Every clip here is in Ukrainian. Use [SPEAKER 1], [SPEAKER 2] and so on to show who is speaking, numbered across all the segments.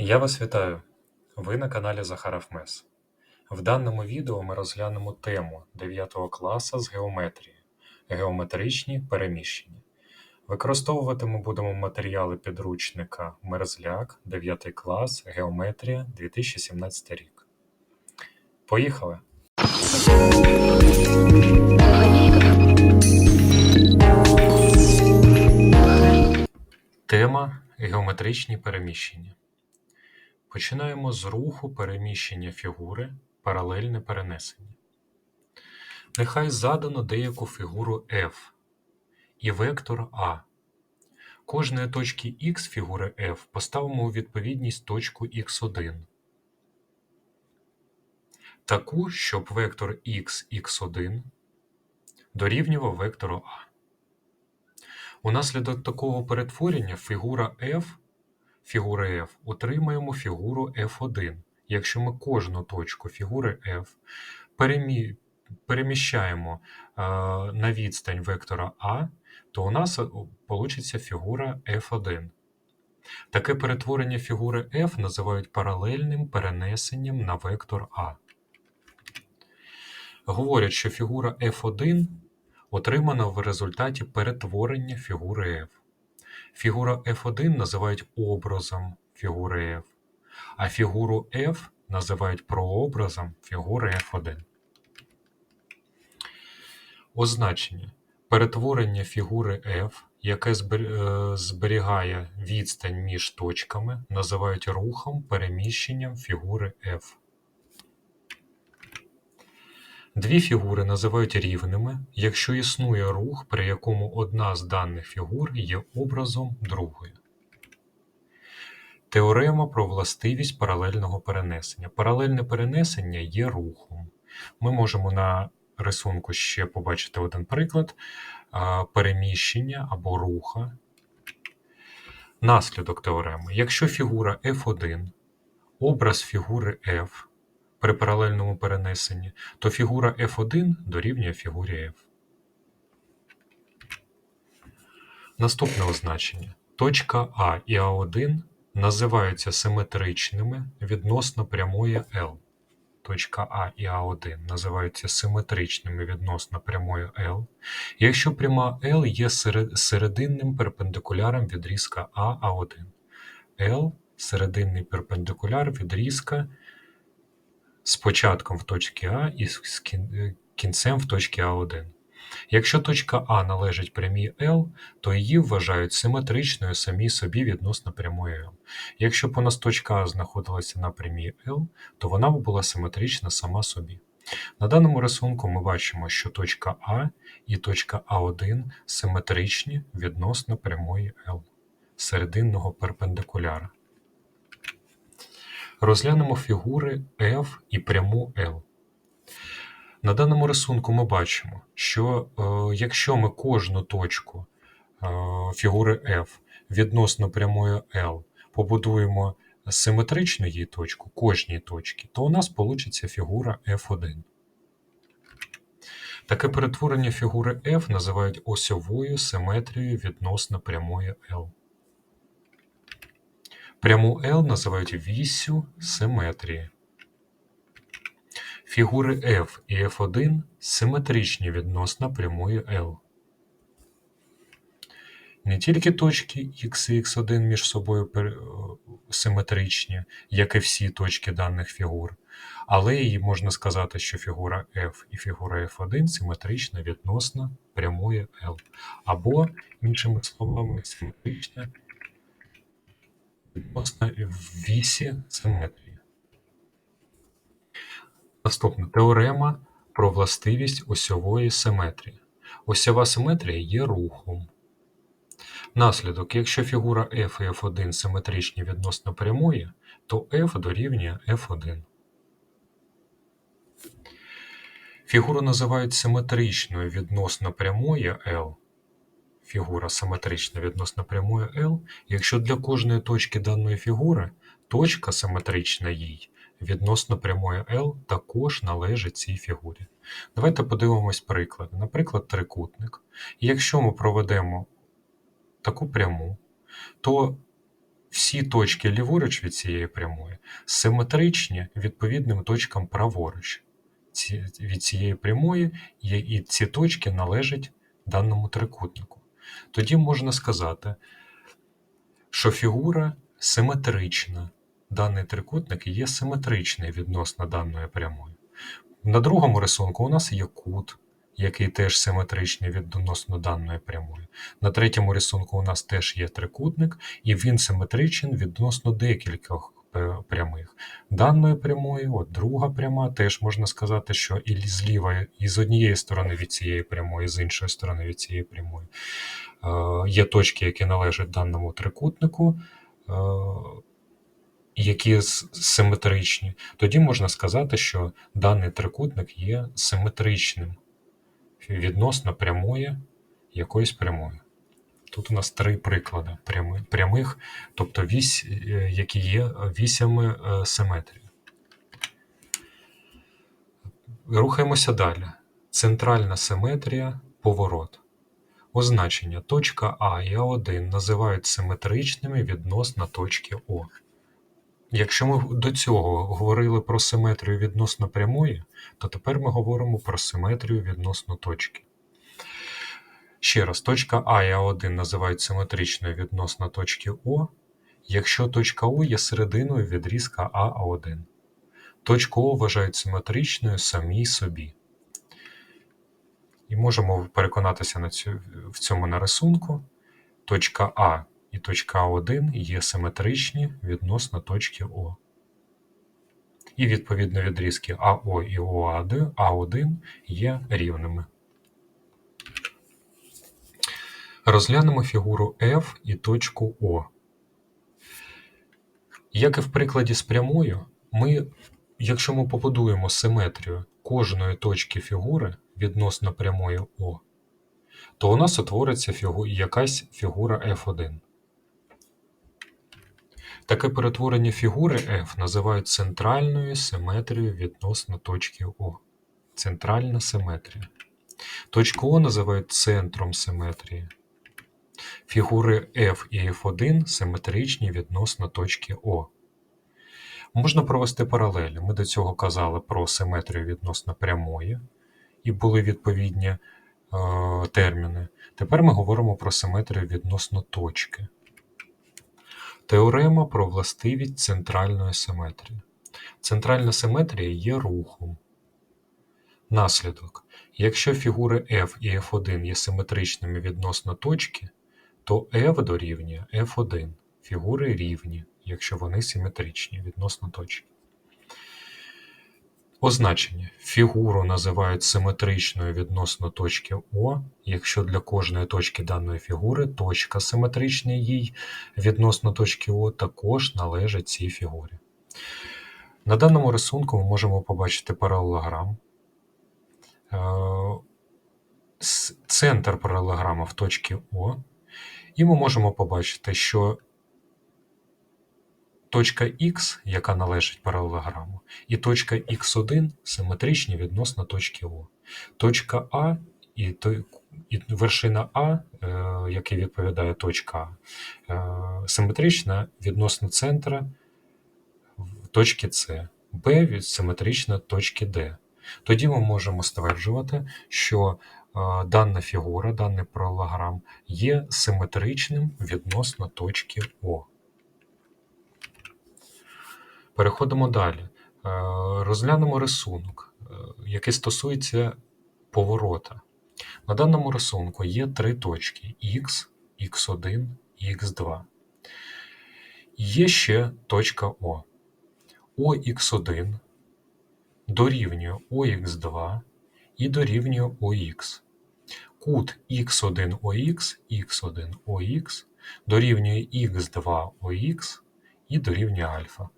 [SPEAKER 1] Я вас вітаю! Ви на каналі Захаров Мес. В даному відео ми розглянемо тему 9 класу з геометрії геометричні переміщення. Використовувати ми будемо матеріали підручника Мерзляк, 9 клас, Геометрія 2017 рік. Поїхали! Тема геометричні переміщення. Починаємо з руху переміщення фігури паралельне перенесення. Нехай задано деяку фігуру F і вектор А. Кожної точки X фігури F поставимо у відповідність точку x1. Таку, щоб вектор x, x1 дорівнював вектору А. Унаслідок такого перетворення фігура F фігури F отримаємо фігуру F1. Якщо ми кожну точку фігури F перемі... переміщаємо е, на відстань вектора А, то у нас вийде фігура F1. Таке перетворення фігури F називають паралельним перенесенням на вектор А. Говорять, що фігура F1 отримана в результаті перетворення фігури F. Фігура F1 називають образом фігури F, а фігуру F називають прообразом фігури F1. Означення. Перетворення фігури F, яке е, зберігає відстань між точками, називають рухом переміщенням фігури F. Дві фігури називають рівними, якщо існує рух, при якому одна з даних фігур є образом другої. Теорема про властивість паралельного перенесення. Паралельне перенесення є рухом. Ми можемо на рисунку ще побачити один приклад переміщення або руха. Наслідок теореми. Якщо фігура F1, образ фігури F при паралельному перенесенні, то фігура F1 дорівнює фігурі F. Наступне означення. Точка А і А1 називаються симетричними відносно прямої L. Точка А і А1 називаються симетричними відносно прямої L, якщо пряма L є серединним перпендикуляром відрізка А А1. L серединний перпендикуляр відрізка з початком в точці А і з е, кінцем в точці А1. Якщо точка А належить прямій L, то її вважають симетричною самі собі відносно прямої L. Якщо б у нас точка А знаходилася на прямій L, то вона б була симетрична сама собі. На даному рисунку ми бачимо, що точка А і точка А1 симетричні відносно прямої L, серединного перпендикуляра. Розглянемо фігури F і пряму L. На даному рисунку ми бачимо, що е, якщо ми кожну точку е, фігури F відносно прямої L побудуємо симетричну її точку, кожній точці, то у нас вийде фігура F1. Таке перетворення фігури F називають осьовою симетрією відносно прямої L. Пряму L називають віссю симетрії. Фігури F і F1 симетричні відносно прямої L. Не тільки точки X і X1 між собою симетричні, як і всі точки даних фігур, але і можна сказати, що фігура F і фігура F1 симетрична відносно прямої L, або, іншими словами, симетрична відносно вісі симетрії. Наступна теорема про властивість осьової симетрії. Осьова симетрія є рухом. Наслідок, якщо фігура F і F1 симетричні відносно прямої, то F дорівнює F1. Фігуру називають симетричною відносно прямої L фігура симетрична відносно прямої L, якщо для кожної точки даної фігури точка симетрична їй відносно прямої L також належить цій фігурі. Давайте подивимось приклад. Наприклад, трикутник. І якщо ми проведемо таку пряму, то всі точки ліворуч від цієї прямої симетричні відповідним точкам праворуч від цієї прямої, і ці точки належать даному трикутнику. Тоді можна сказати, що фігура симетрична. Даний трикутник є симетричний відносно даної прямої. На другому рисунку у нас є кут, який теж симетричний відносно даної прямої. На третьому рисунку у нас теж є трикутник, і він симетричний відносно декількох прямих. Даної прямої, от друга пряма, теж можна сказати, що і зліва, і з однієї сторони від цієї прямої, з іншої сторони від цієї прямої. Е, Є точки, які належать даному трикутнику. е, які симетричні, тоді можна сказати, що даний трикутник є симетричним відносно прямої якоїсь прямої. Тут у нас три приклади прями- прямих, тобто вісь, е, які є вісями е, симетрії. Рухаємося далі. Центральна симетрія поворот. Означення точка А і А1 називають симетричними відносно точки О. Якщо ми до цього говорили про симетрію відносно прямої, то тепер ми говоримо про симетрію відносно точки. Ще раз, точка А і А1 називають симетричною відносно точки О, якщо точка О є серединою відрізка АА1. Точку О вважають симетричною самій собі. І можемо переконатися на цю, в цьому на рисунку. Точка А і точка А1 є симетричні відносно точки О. І відповідно відрізки АО і ОА1 А1 є рівними. Розглянемо фігуру F і точку О. Як і в прикладі з прямою, ми, якщо ми побудуємо симетрію кожної точки фігури відносно прямої О, то у нас утвориться фігу... якась фігура F1. Таке перетворення фігури F називають центральною симетрією відносно точки О. Центральна симетрія. Точку О називають центром симетрії. Фігури F і F1 симетричні відносно точки О. Можна провести паралелі. Ми до цього казали про симетрію відносно прямої, і були відповідні е, терміни. Тепер ми говоримо про симетрію відносно точки. Теорема про властивість центральної симетрії. Центральна симетрія є рухом. Наслідок. Якщо фігури F і F1 є симетричними відносно точки, то F дорівнює F1. Фігури рівні, якщо вони симетричні відносно точки. Означення. Фігуру називають симетричною відносно точки О, якщо для кожної точки даної фігури точка симетрична їй відносно точки О також належить цій фігурі. На даному рисунку ми можемо побачити паралелограм. Е, Центр паралелограма в точці О. І ми можемо побачити, що точка Х, яка належить паралелограму, і точка Х1 симетричні відносно точки О. Точка А і, і вершина А, е, яка відповідає точка А, е, симетрична відносно центра точки С, Б симетрична точки Д. Тоді ми можемо стверджувати, що дана фігура, даний паралелограм є симетричним відносно точки О. Переходимо далі. Е, Розглянемо рисунок, е, який стосується поворота. На даному рисунку є три точки Х, Х1 і Х2. Є ще точка О. ОХ1 дорівнює ОХ2 і дорівнює ОХ. Кут Х1ОХ, Х1ОХ дорівнює Х2ОХ і дорівнює альфа.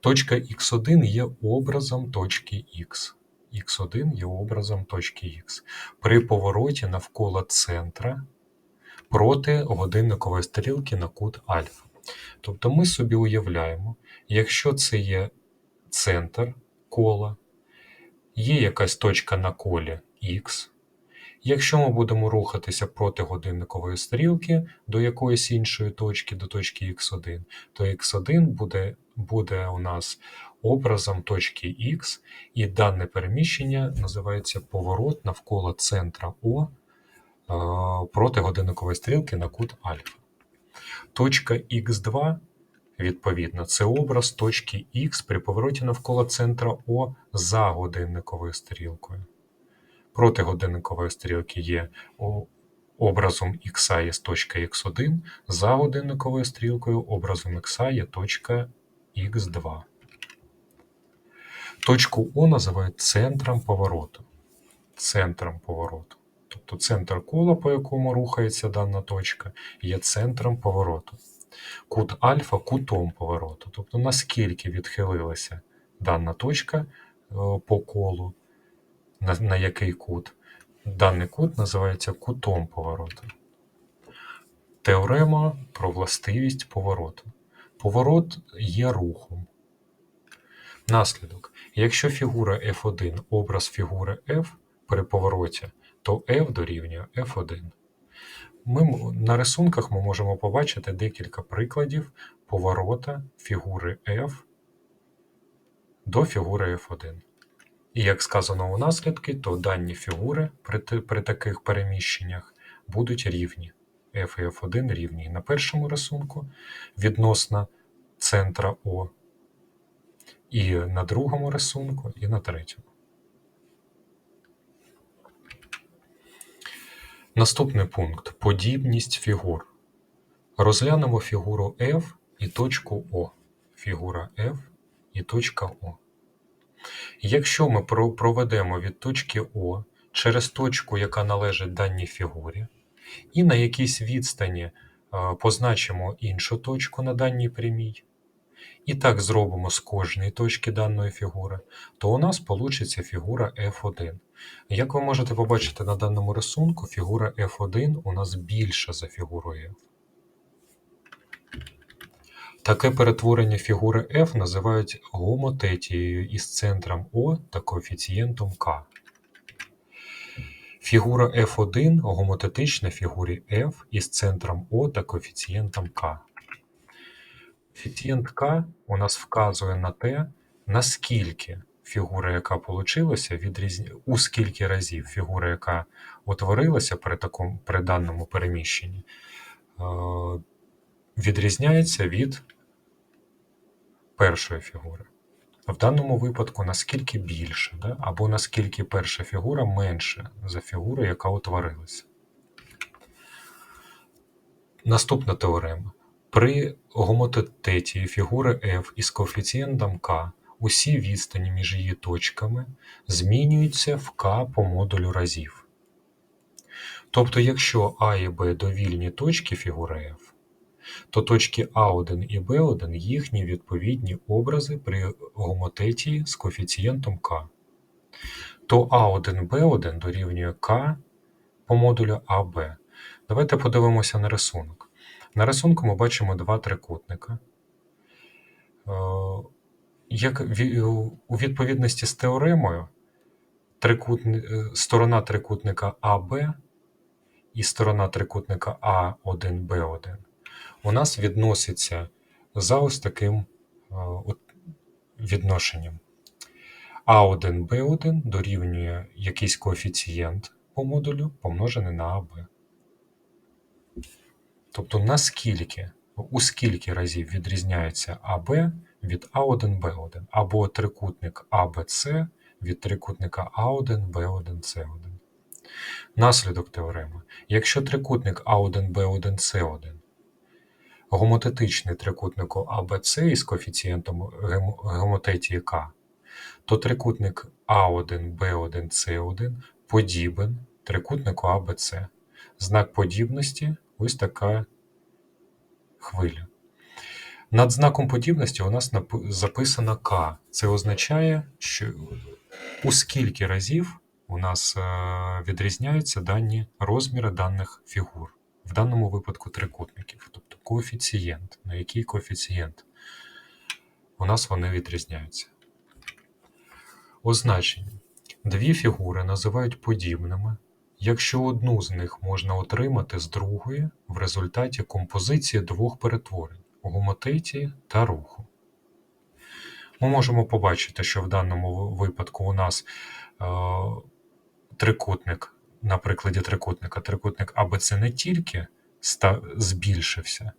[SPEAKER 1] Точка Х1 є образом точки Х. Х1 є образом точки Х. При повороті навколо центра проти годинникової стрілки на кут альфа. Тобто ми собі уявляємо, якщо це є центр кола, є якась точка на колі Х, Якщо ми будемо рухатися проти годинникової стрілки до якоїсь іншої точки, до точки x1, то x1 буде, буде у нас образом точки X, і дане переміщення називається поворот навколо центра О е, проти годинникової стрілки на кут альфа. Точка Х2, відповідно, це образ точки Х при повороті навколо центра О за годинниковою стрілкою. Проти годинникової стрілки є образом х є точка х1, за годинниковою стрілкою образом х є точка х2. Точку О називають центром повороту. Центром повороту. Тобто центр кола, по якому рухається дана точка, є центром повороту. Кут альфа кутом повороту. Тобто наскільки відхилилася дана точка е, по колу, на, на який кут. Даний кут називається кутом повороту. Теорема про властивість повороту. Поворот є рухом. Наслідок. Якщо фігура F1 образ фігури F при повороті, то F дорівнює F1. Ми, на рисунках ми можемо побачити декілька прикладів поворота фігури F до фігури F1. І як сказано у наслідки, то дані фігури при, при таких переміщеннях будуть рівні. F і F1 рівні на першому рисунку відносно центра О, і на другому рисунку, і на третьому. Наступний пункт подібність фігур. Розглянемо фігуру F і точку О. Фігура F і точка О. Якщо ми проведемо від точки О через точку, яка належить даній фігурі, і на якійсь відстані е, позначимо іншу точку на даній прямій, і так зробимо з кожної точки даної фігури, то у нас получиться фігура F1. Як ви можете побачити на даному рисунку, фігура F1 у нас більша за фігуру F. Таке перетворення фігури F називають гомотетією із центром О та коефіцієнтом К. Фігура F1 гомотетична фігурі F із центром О та коефіцієнтом К. Коефіцієнт К у нас вказує на те, наскільки фігура, яка получилася, відрізня... у скільки разів фігура, яка утворилася при, такому, при даному переміщенні, е, відрізняється від першої фігури. В даному випадку наскільки більше, да? або наскільки перша фігура менша за фігуру, яка утворилася. Наступна теорема. При гомотететі фігури F із коефіцієнтом k усі відстані між її точками змінюються в k по модулю разів. Тобто, якщо А і Б довільні точки фігури F, то точки А1 і Б1 їхні відповідні образи при гомотетії з коефіцієнтом k. То А1 Б1 дорівнює k по модулю АБ. Давайте подивимося на рисунок. На рисунку ми бачимо два трикутника. Е, Як у відповідності з теоремою, трикутни- е, сторона трикутника АБ і сторона трикутника А1Б1 у нас відноситься за ось таким е, відношенням. А1Б1 дорівнює якийсь коефіцієнт по модулю помножений на АБ. Тобто наскільки, у скільки разів відрізняється АБ від А1Б1, або трикутник АБЦ від трикутника А1, Б1, С1. Наслідок теореми. Якщо трикутник А1, Б1, С1 гомотетичний трикутнику АБЦ із коефіцієнтом гемо- гомотетії К, то трикутник А1, Б1, С1 подібен трикутнику АБЦ. Знак подібності ось така хвиля. Над знаком подібності у нас записано К. Це означає, що у скільки разів у нас е, відрізняються дані розміри даних фігур. В даному випадку трикутників, тобто коефіцієнт. На який коефіцієнт у нас вони відрізняються. Означення. Дві фігури називають подібними, якщо одну з них можна отримати з другої в результаті композиції двох перетворень гомотетії та руху. Ми можемо побачити, що в даному випадку у нас е, трикутник, на прикладі трикутника, трикутник АБЦ не тільки збільшився е,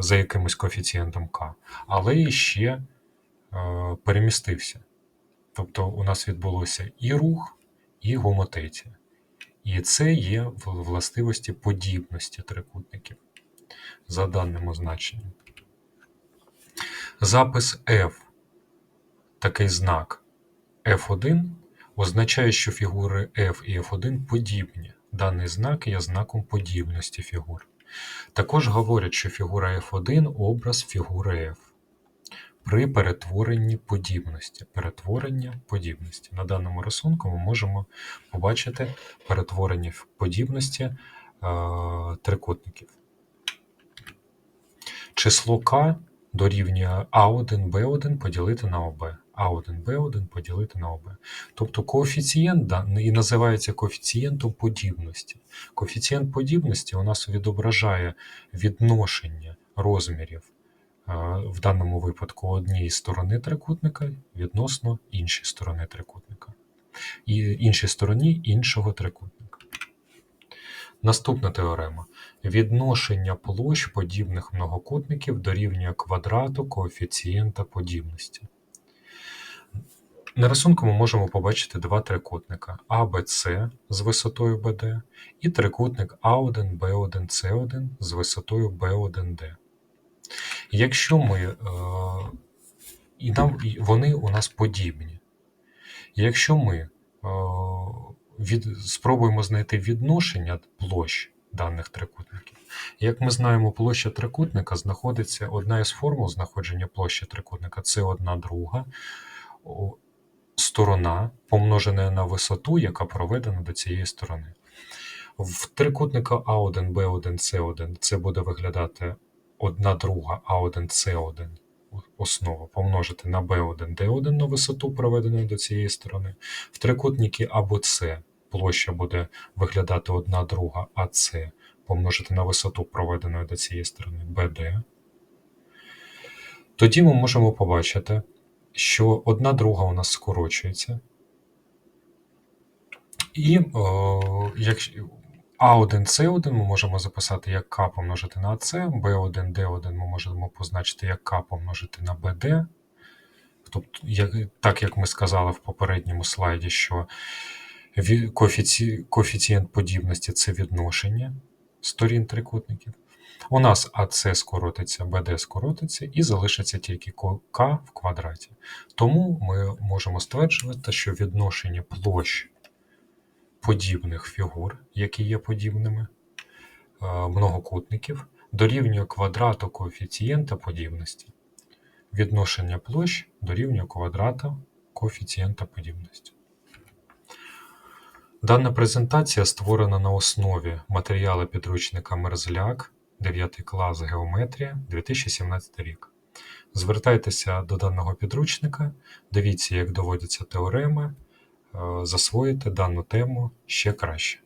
[SPEAKER 1] за якимось коефіцієнтом К, але і ще е, перемістився. Тобто у нас відбулося і рух, і гомотетія. І це є властивості подібності трикутників за даним означенням. Запис F, такий знак F1, означає, що фігури F і F1 подібні. Даний знак є знаком подібності фігур. Також говорять, що фігура F1 образ фігури F при перетворенні подібності. Перетворення подібності. На даному рисунку ми можемо побачити перетворення подібності е, трикутників. Число К дорівнює А1, Б1 поділити на ОБ. А1, Б1 поділити на ОБ. Тобто коефіцієнт і називається коефіцієнтом подібності. Коефіцієнт подібності у нас відображає відношення розмірів е, в даному випадку однієї сторони трикутника відносно іншої сторони трикутника. І іншій стороні іншого трикутника. Наступна теорема. Відношення площ подібних многокутників дорівнює квадрату коефіцієнта подібності. На рисунку ми можемо побачити два трикутника АБЦ з висотою BD і трикутник А1, Б1, С1 з висотою B1D. Якщо ми, е, і нам, і вони у нас подібні, якщо ми е, від, спробуємо знайти відношення площ даних трикутників, як ми знаємо, площа трикутника знаходиться, одна із формул знаходження площі трикутника це одна друга сторона, помножена на висоту, яка проведена до цієї сторони. В трикутника А1, Б1, С1 це буде виглядати одна друга А1, С1 основа помножити на B1, D1 на висоту, проведену до цієї сторони. В трикутнику або С площа буде виглядати одна друга АС помножити на висоту, проведену до цієї сторони BD. Тоді ми можемо побачити, що одна друга у нас скорочується. І о, якщо А1, С1 ми можемо записати як К помножити на АС, Б1, Д1 ми можемо позначити як К помножити на БД. Тобто, як, так як ми сказали в попередньому слайді, що коефіці... коефіцієнт подібності це відношення сторін трикутників. У нас АС скоротиться, БД скоротиться і залишиться тільки К в квадраті. Тому ми можемо стверджувати, що відношення площ подібних фігур, які є подібними, е, многокутників, дорівнює квадрату коефіцієнта подібності. Відношення площ дорівнює квадрату коефіцієнта подібності. Дана презентація створена на основі матеріалу підручника Мерзляк 9 клас Геометрія 2017 рік. Звертайтеся до даного підручника, дивіться, як доводяться теореми, засвоїте дану тему ще краще.